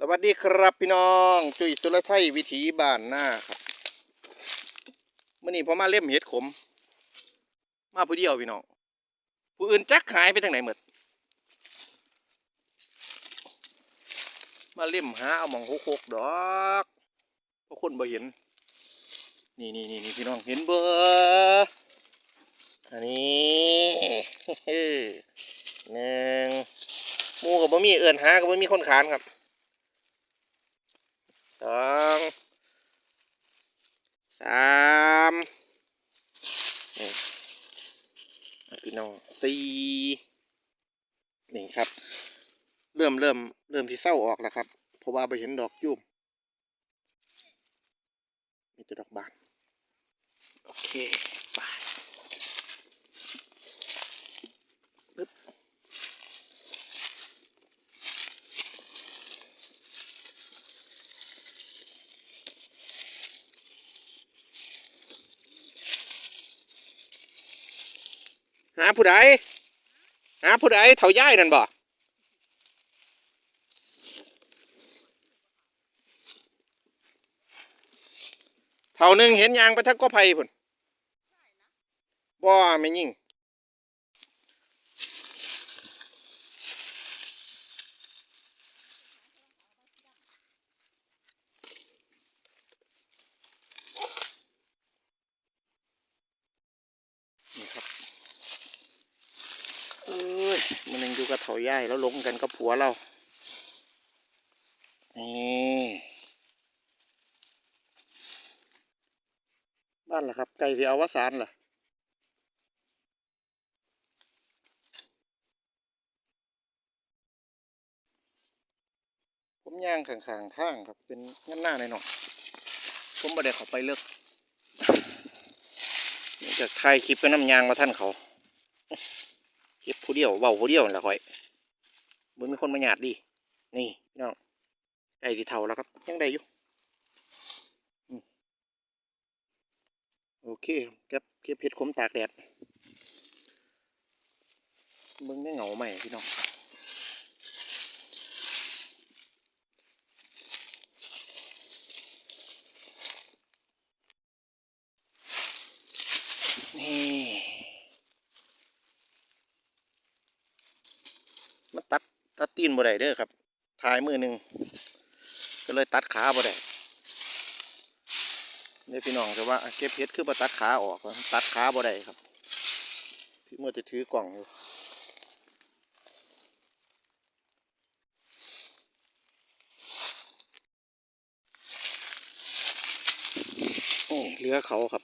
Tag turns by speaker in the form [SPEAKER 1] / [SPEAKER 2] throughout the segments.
[SPEAKER 1] สวัสดีครับพี่น้อง จุ้ยสุรไทยวิถีบ้านหน้าครับเมื่อนี้พอมาเล่มเห็ดขม มาผู้เดียวพี่น้อง ผู้อื่นจักหายไปทางไหนหมดมาเล่มหาเอาหมองหกหกดอกพราคนบ่เห็นนี่นี่นี่นี่พี่น้องเห็นเบอร์อันนี้หนึ่งมูกับบ่มีเอื่นหากับบ่มีคนขานครับ องสามนี่พี่น้องสี่นี่ครับ เริ่มเริ่มเริ่มที่เศร้าออกแล้วครับ เพราะว่าไปเห็นดอกยุ่มมีแต่ดอกบาน โอเคไปปึ๊ หาผู้ใดหาผู้ใดเถาย่ายนั่นบ่เท่าหนึงเห็นยางไปทักก็ไผ่พุ่นบ่ไม่ยิ่ง นี่ครับ เอ้ยมัน ยังอยู่กับเถาย่ายแล้วลงกันกับผัวเรานี่บ้านล่ะครับ ไก่ที่เอาวสานล่ะผมย่างข้างๆทางครับ เป็นงั้นหน้าหน่อยๆผมบ่ได้เขาไปเลิกจะถ่ายคลิปเป็น้ำยางมาท่านเขาเก็บผู้เดียวเบาผู้เดียวนั่นละค่อย มึงมีคนมาหยาดดินี่พี่น้องไก่สีเทาแล้วครับยังได้อยู่โอเคเก็บเก็บเห็ดขมตากแดดมึงได้เหงาไหมพี่น้องนี่ ตัดตีนบ่ได้เด้อครับถ่ายมือหนึ่งก็เลยตัดขาบ่ได้เนี่ยพี่น้องแต่ว่าเก็บเพชรคือบ่ตัดขาออกตัดขาบ่ได้ครับพี่มื่อจะถือกล่องอยู่เรือเขาครับ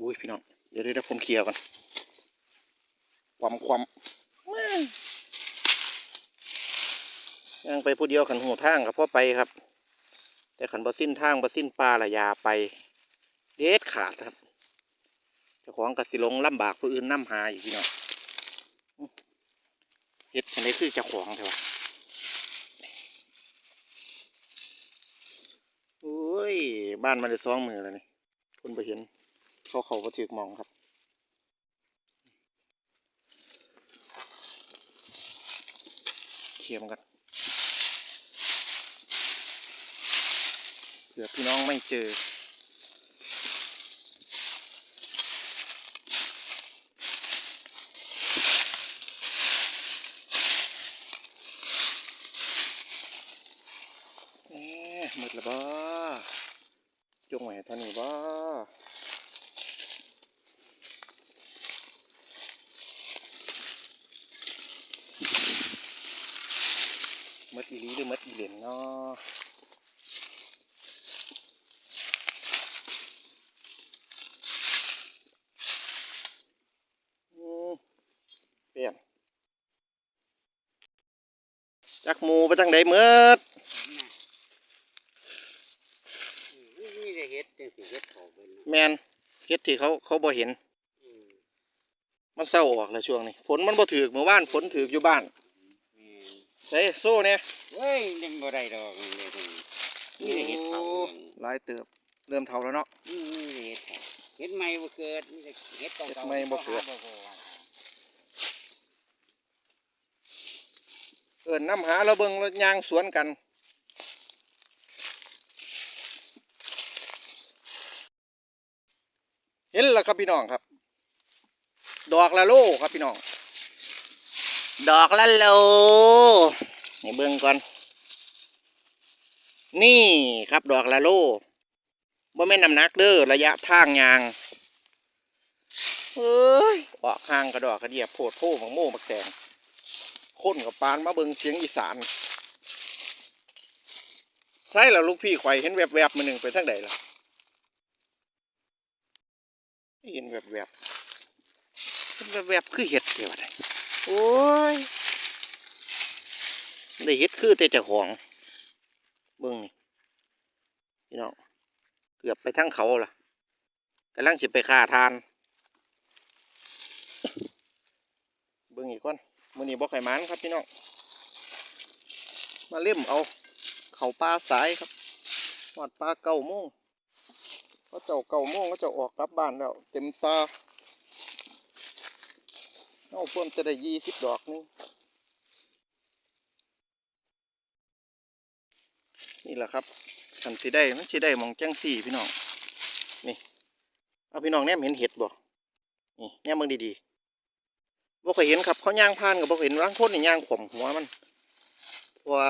[SPEAKER 1] อุ้ยพี่น้อง เดี๋ยวเดี๋ยวผมเคลียร์ก่อน ความความ ยังไปผู้เดียวขันหูทางกับพ่อไปครับ แต่ขันบสิ้นทางบสิ้นปลาละยาไป เด็ดขาดครับเจ้าของกสิลงลำบากผู้อื่นนำหาอยู่พี่น้องเฮ็ดอันนี้คือเจ้าของใช่ปะโอ้ย บ้านมันได้สองมือแล้วนี่คนไปเห็น เขาเขาก็ถือมองครับเขียมกัน เผื่อพี่น้องไม่เจอเอ๊ะหมดแล้วบ่จงไว้ให้เท่านี้บ่หมดอีหลีหรือมดอีเหลนเนาะอืมเปลี่ยน จักหมูไปทางใดเมื่อ
[SPEAKER 2] นี่ได้เฮ็ดจังสิเฮ็ดเขาเป็น
[SPEAKER 1] แมนเฮ็ดที่เขาเขาบ่เห็น
[SPEAKER 2] อืม
[SPEAKER 1] มันเศร้าออกแล้วช่วงนี้ ฝนมันบ่ถือกเมื่อวานฝนถือกอยู่บ้าน
[SPEAKER 2] แม่น
[SPEAKER 1] ใส่โซ่เนี่ย
[SPEAKER 2] เฮ้ยยังบ่ได้ดอกนี่ได้ถึงนี่ได้เฮ็ดเขา
[SPEAKER 1] โอ้หลายเติบเริ่มเท่าแล้วเนาะ
[SPEAKER 2] อืมนี่ได้เฮ็ดเขาเฮ็ดใหม่บ่เกิดนี่ได้เฮ็ดเก่า
[SPEAKER 1] เฮ็ด
[SPEAKER 2] ๆ
[SPEAKER 1] ใหม่บ่เกิด เอิญน้ำหาเราเบิงเรายางสวนกัน เห็นแล้วครับพี่น้องครับ ดอกละโลครับพี่น้อง ดอกละโลนี่เบิงก่อน นี่ครับดอกละโลบ่แม่นน้ำหนักเด้อระยะทางยางเอ้ยออกห่างกระดอกกระเดียบโพดโพมังโม่มักแตง คนกับปานมาเบิงเสียงอีสานใช่แล้วลูกพี่ข่อยเห็นแวบๆมาหนึ่งไปทางใดล่ะเห็นแวบๆเห็นแวบๆคือเห็ดเดียวไดโอ้ยได้เห็ดคือแต่เจ้าของเบิ่งนี่พี่น้องเกือบไปทั้งเขาล่ะกำลังสิไปฆ่าทาน เบิ่งอีกก่อน มือนี้บ่ไข่มันครับพี่น้อง มาเล่มเอา เขาปลาสายครับหอดปลาเก้าโมงก็เจ้าเก้าโมงก็จ้าออกกลับบ้านแล้ว เต็มตาเอาเพิ่มจะได้ยี่สิบดอกนึงนี่แหละครับขันสิได้มันสิได้มองจังสี่พี่น้อง นี่ เอาพี่น้องแนมเห็นเห็ดบ่นี่แนมเบิ่งดีๆ บ่เคยเห็นครับ เขาย่างผ่านกับบ่เคยเห็นร่างคนนี่ย่างข่มหัวมันเพราะว่า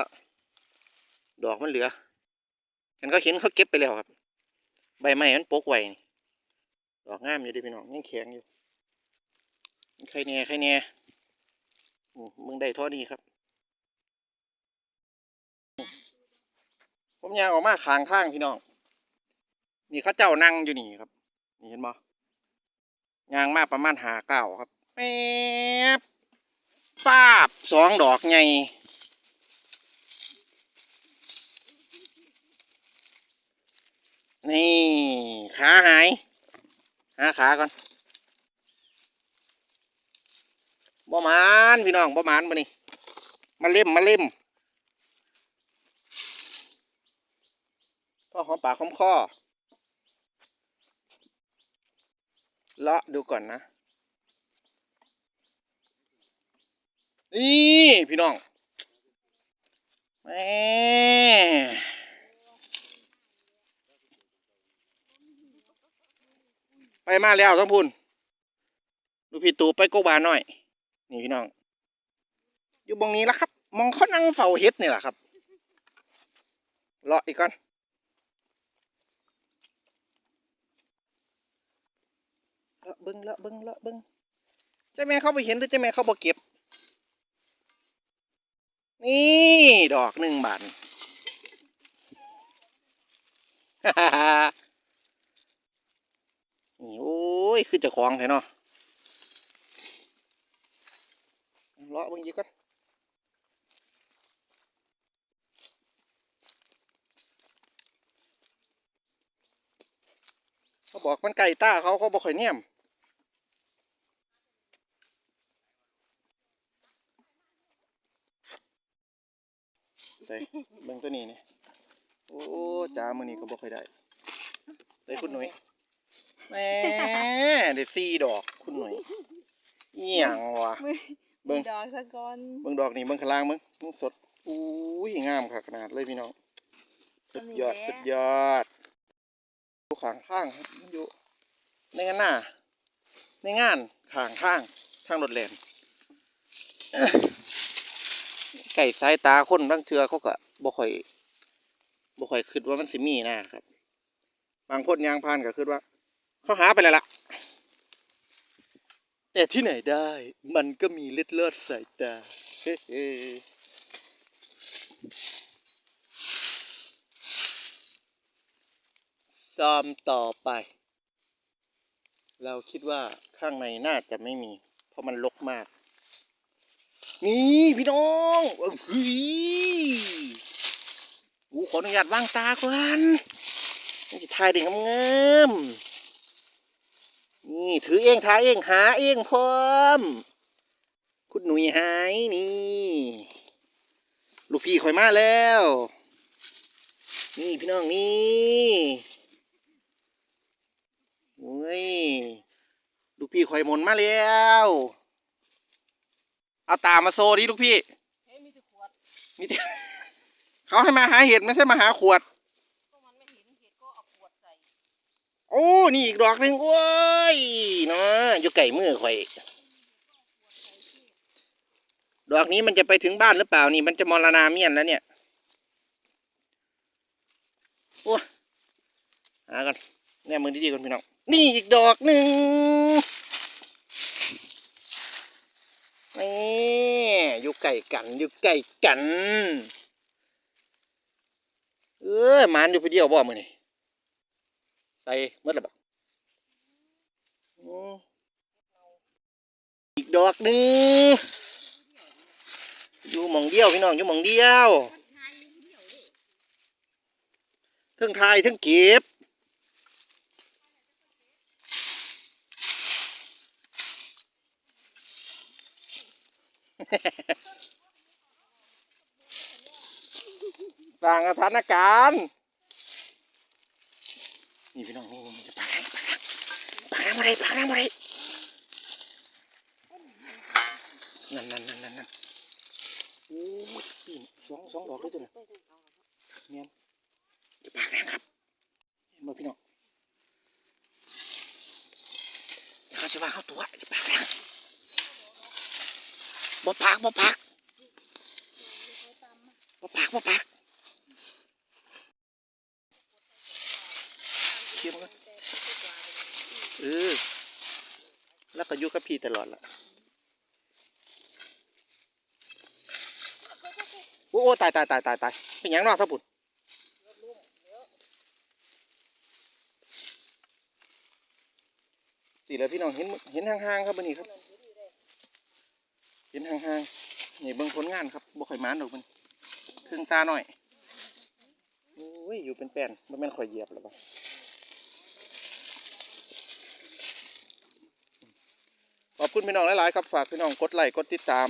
[SPEAKER 1] ดอกมันเหลือฉันก็เห็นเขาเก็บไปแล้วครับ ใบไม้มันปกไว้ดอกงามอยู่ดิพี่น้องยังแข็งอยู่ใครแน่ใครแน่มึงได้เท่อนี้ครับ ผมยางออกมาขางทางพี่น้อง นี่เขาเจ้านั่งอยู่นี่ครับ นี่เห็นบ่ยางมาประมาณหาเก้าครับ แป๊บป้าบสองดอกใหญ่นี่ขาหายหาขาก่อนบ่มานพี่น้องบ่มานมานี่มาเล่มมาเล่มพ่อหอมปากหอมคอเลาะดูก่อนนะ นี่พี่น้องแม่ไปมาแล้วทั้งพูนดูพี่ตูไปโกบาหน่อย นี่พี่น้อง อยู่บงนี้แล้วครับ มองเขานั่งเฝ้าเฮ็ดนี่แหละครับเลาะอีกก่อนเลาะเบิ้งเลาะเบิ้งเลาะเบิ้งเจ้าแม่เขาไปเห็นหรือเจ้าแม่เขาบ่เก็บ นี่ดอกหนึ่งบาทนี่โอ้ย คือจะคลองแท้เนาะเลาะบางยีก่อนเขาบอกมันไก่ต้าเขาเขาบอกข่อยเนี่ยมใส่เบิ่งตัวนี้นี่โอ้จ้ามือนี้ก็บอกค่อยได้ใส่คุณหนุ่ยแหม่ได้สี่ดอกคุณหนุ่ยเอี่ยงวะเบิ่ง
[SPEAKER 3] ดอกสะกอน
[SPEAKER 1] เบิ่งดอกนี่เบิ่งข้างล่างมึงมึงสดอุ้ยงามค่ะขนาดเลยพี่น้องสุดยอดสุดยอดอยู่ข้างข้างครับมันอยู่ในงานหน้าในงานข้างข้างทางรถแล่น ไก่สายตาคนบางเทือเขาก็บ่ค่อยบ่ค่อยคิดว่ามันสิมีนะครับ บางคนยางพานก็คิดว่า เขาหาไปแล้วล่ะ แต่ที่ไหนได้ มันก็มีเลือดเลือดสายตาเฮ้ซ้อมต่อไป เราคิดว่าข้างในน่าจะไม่มี เพราะมันลกมาก นี่พี่น้องเอ้ยเฮ้ยกูขออนุญาตวางตาก่อนมันจะถ่ายได้งามๆนี่ถือเองถ่ายเองหาเองพร้อม คุณหนุ่ยหายนี่ ลูกพี่ข่อยมาแล้ว นี่พี่น้องนี่โอ้ย ลูกพี่ข่อยมนมาแล้ว เอาตามาโซดิลูกพี่
[SPEAKER 3] เฮ้ยมีแต่ขวด
[SPEAKER 1] มีแต่เขาให้มาหาเห็ดไม่ใช่มาหาขวด
[SPEAKER 3] ก็มันไม่เห็นเห็ดก็เอาขวดใส่
[SPEAKER 1] ขโอ้นี่อีกดอกหนึ่งโอ้ยเนาะอยู่ไก่มือข่อยดอกนี้มันจะไปถึงบ้านหรือเปล่านี่มันจะมรณาเมียนแล้วเนี่ยโอ้หากันแน่มือดีๆก่อนพี่น้องนี่อีกดอกหนึ่ง นี่อยู่ไก่กันอยู่ไก่กัน เออมันอยู่ไปเดียวบ่มือนี่ใส่เมื่อไรบ่อีกดอกหนึ่งอยู่มองเดียวพี่น้องอยู่มองเดียวทั้งทายทั้งเก็บ สร้างสถานการณ์นี่พี่น้องนี่นี่จะปากน้ำปากน้ำปากน้ำอะไรปากน้ำอะไรนั่นนั่นนั่นนั่นนั่นโอ้ยปีนสองสองดอกเลยตัวน่ะเนียนจะปากน้ำครับเห็นบ่พี่น้องเดี๋ยวเขาจะว่าเขาตัวจะปากน้ำบ่ปากบ่ปากบ่ปากบ่ปาก เคียมกันเออแล้วก็อยู่กับพี่ตลอดล่ะโอ้โอ้ตายตายตายตายตายเป็นยังนอกทับบุญสี่แล้วพี่น้องเห็นเห็นห่างๆครับบันนี้ครับ เห็นห่างๆนี่เบิ่งผลงานครับบ่ค่อยมานดอกมันครึ่งตาหน่อยโอ้ยอยู่เป็นแป้นบ่แม่นข่อยเหยียบหรือเปะขอบ คุณพี่น้องหลายๆครับฝากพี่น้องกดไลค์กดติดตาม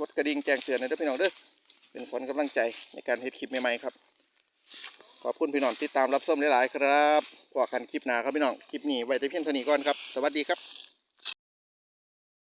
[SPEAKER 1] กดกระดิ่งแจ้งเตือนในเด้อพี่น้องเด้อเป็นขวัญกำลังใจในการเฮ็ดคลิปใหม่ๆครับ ขอบคุณพี่น้องติดตามรับชมหลายๆครับพอกันคลิปหน้าครับพี่น้องคลิปนี้ไว้แต่เพียงเท่านี้ก่อนครับ สวัสดีครับ